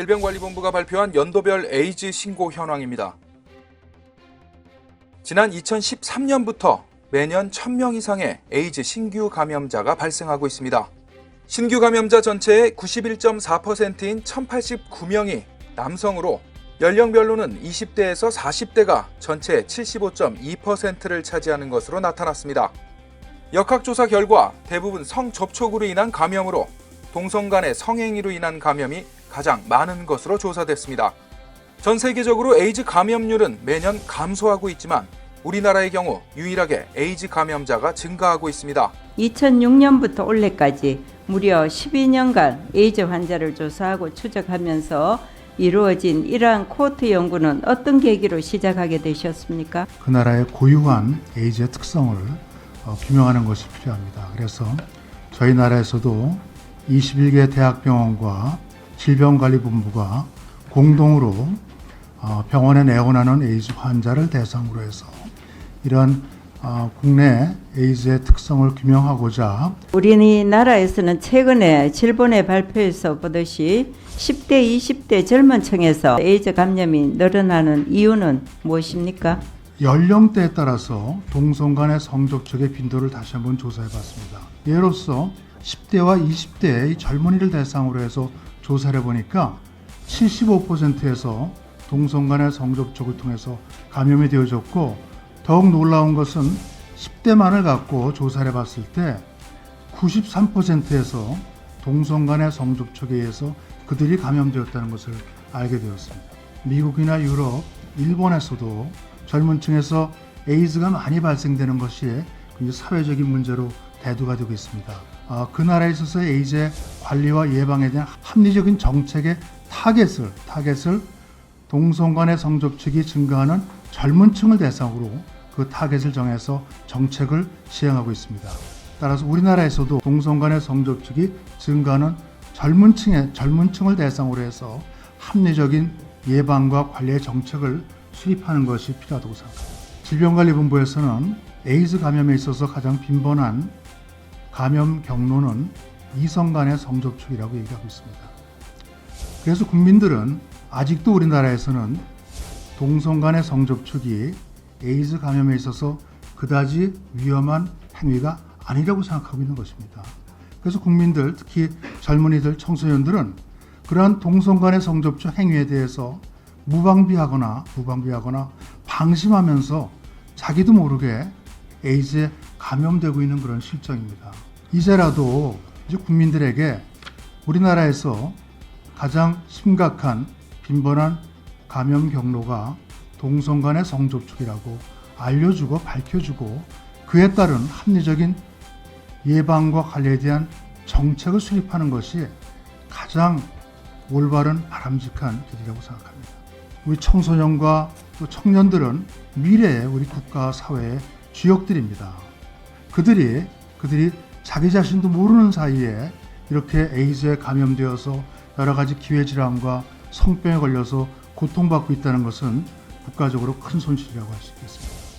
질병관리본부가 발표한 연도별 에이즈 신고 현황입니다. 지난 2013년부터 매년 1000명 이상의 에이즈 신규 감염자가 발생하고 있습니다. 신규 감염자 전체의 91.4%인 1089명이 남성으로 연령별로는 20대에서 40대가 전체 75.2%를 차지하는 것으로 나타났습니다. 역학조사 결과 대부분 성접촉으로 인한 감염으로 동성 간의 성행위로 인한 감염이 가장 많은 것으로 조사됐습니다. 전 세계적으로 에이즈 감염률은 매년 감소하고 있지만 우리나라의 경우 유일하게 에이즈 감염자가 증가하고 있습니다. 2006년부터 올해까지 무려 12년간 에이즈 환자를 조사하고 추적하면서 이루어진 이러한 코호트 연구는 어떤 계기로 시작하게 되셨습니까? 그 나라의 고유한 에이즈의 특성을 어, 규명하는 것이 필요합니다. 그래서 저희 나라에서도 21개 대학병원과 질병관리본부가 공동으로 어, 병원에 내원하는 에이즈 환자를 대상으로 해서 이런 어, 국내 에이즈의 특성을 규명하고자 우리나라에서는 최근에 질본의 발표에서 보듯이 10대, 20대 젊은 층에서 에이즈 감염이 늘어나는 이유는 무엇입니까? 연령대에 따라서 동성 간의 성접촉의 빈도를 다시 한번 조사해 봤습니다. 예로서 10대와 20대의 젊은이를 대상으로 해서 조사를 해보니까 75%에서 동성 간의 성접촉을 통해서 감염이 되어졌고 더욱 놀라운 것은 10대만을 갖고 조사를 해봤을 때 93%에서 동성 간의 성접촉에 의해서 그들이 감염되었다는 것을 알게 되었습니다. 미국이나 유럽, 일본에서도 젊은 층에서 에이즈가 많이 발생되는 것이 사회적인 문제로 대두가 되고 있습니다. 아, 그 나라에 있어서 에이즈의 관리와 예방에 대한 합리적인 정책의 타겟을 타겟을 동성 간의 성접촉이 증가하는 젊은 층을 대상으로 그 타겟을 정해서 정책을 시행하고 있습니다. 따라서 우리나라에서도 동성 간의 성접촉이 증가하는 젊은 층의 젊은 층을 대상으로 해서 합리적인 예방과 관리의 정책을 수립하는 것이 필요하다고 생각합니다. 질병관리본부에서는 에이즈 감염에 있어서 가장 빈번한 감염 경로는 이성 간의 성접촉이라고 얘기하고 있습니다. 그래서 국민들은 아직도 우리나라에서는 동성 간의 성접촉이 에이즈 감염에 있어서 그다지 위험한 행위가 아니라고 생각하고 있는 것입니다. 그래서 국민들, 특히 젊은이들, 청소년들은 그러한 동성 간의 성접촉 행위에 대해서 무방비하거나 무방비하거나 방심하면서 자기도 모르게 에이즈에 감염되고 있는 그런 실정입니다. 이제라도 이제 국민들에게 우리나라에서 가장 심각한 빈번한 감염 경로가 동성 간의 성접촉이라고 알려주고 밝혀주고 그에 따른 합리적인 예방과 관리에 대한 정책을 수립하는 것이 가장 올바른 바람직한 길이라고 생각합니다. 우리 청소년과 또 청년들은 미래의 우리 국가 사회의 주역들입니다. 그들이 그들이 자기 자신도 모르는 사이에 이렇게 에이즈에 감염되어서 여러 가지 기회 질환과 성병에 걸려서 고통받고 있다는 것은 국가적으로 큰 손실이라고 할 수 있겠습니다.